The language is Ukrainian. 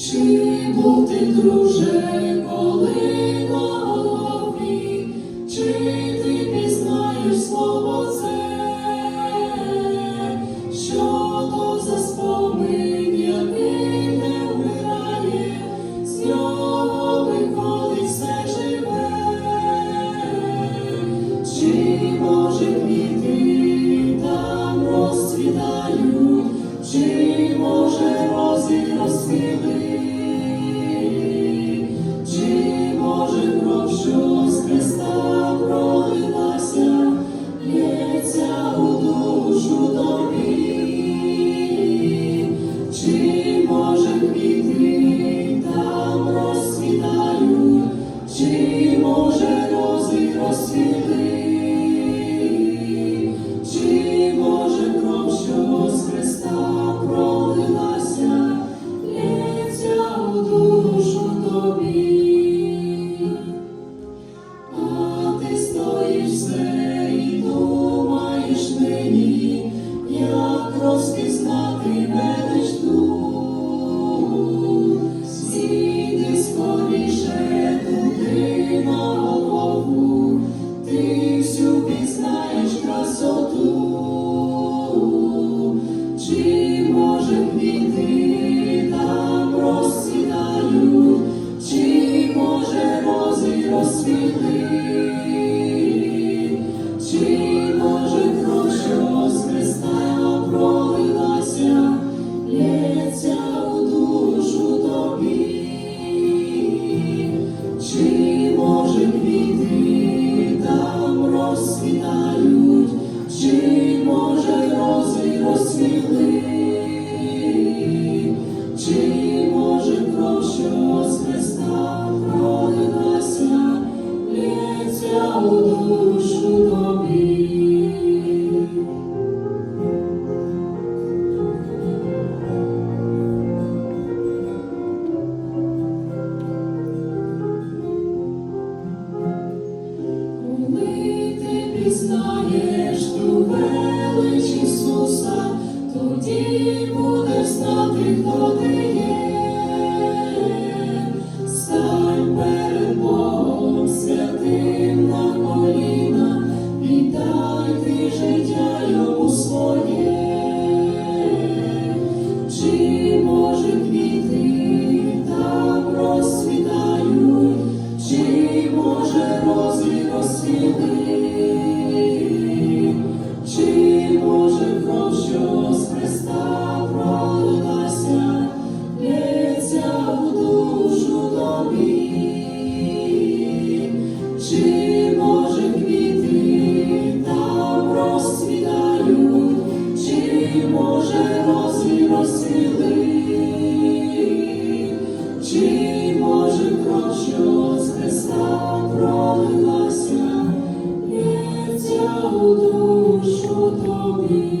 Чи бути друже, коли? Тоді будеш знати, хто ти є. শুধু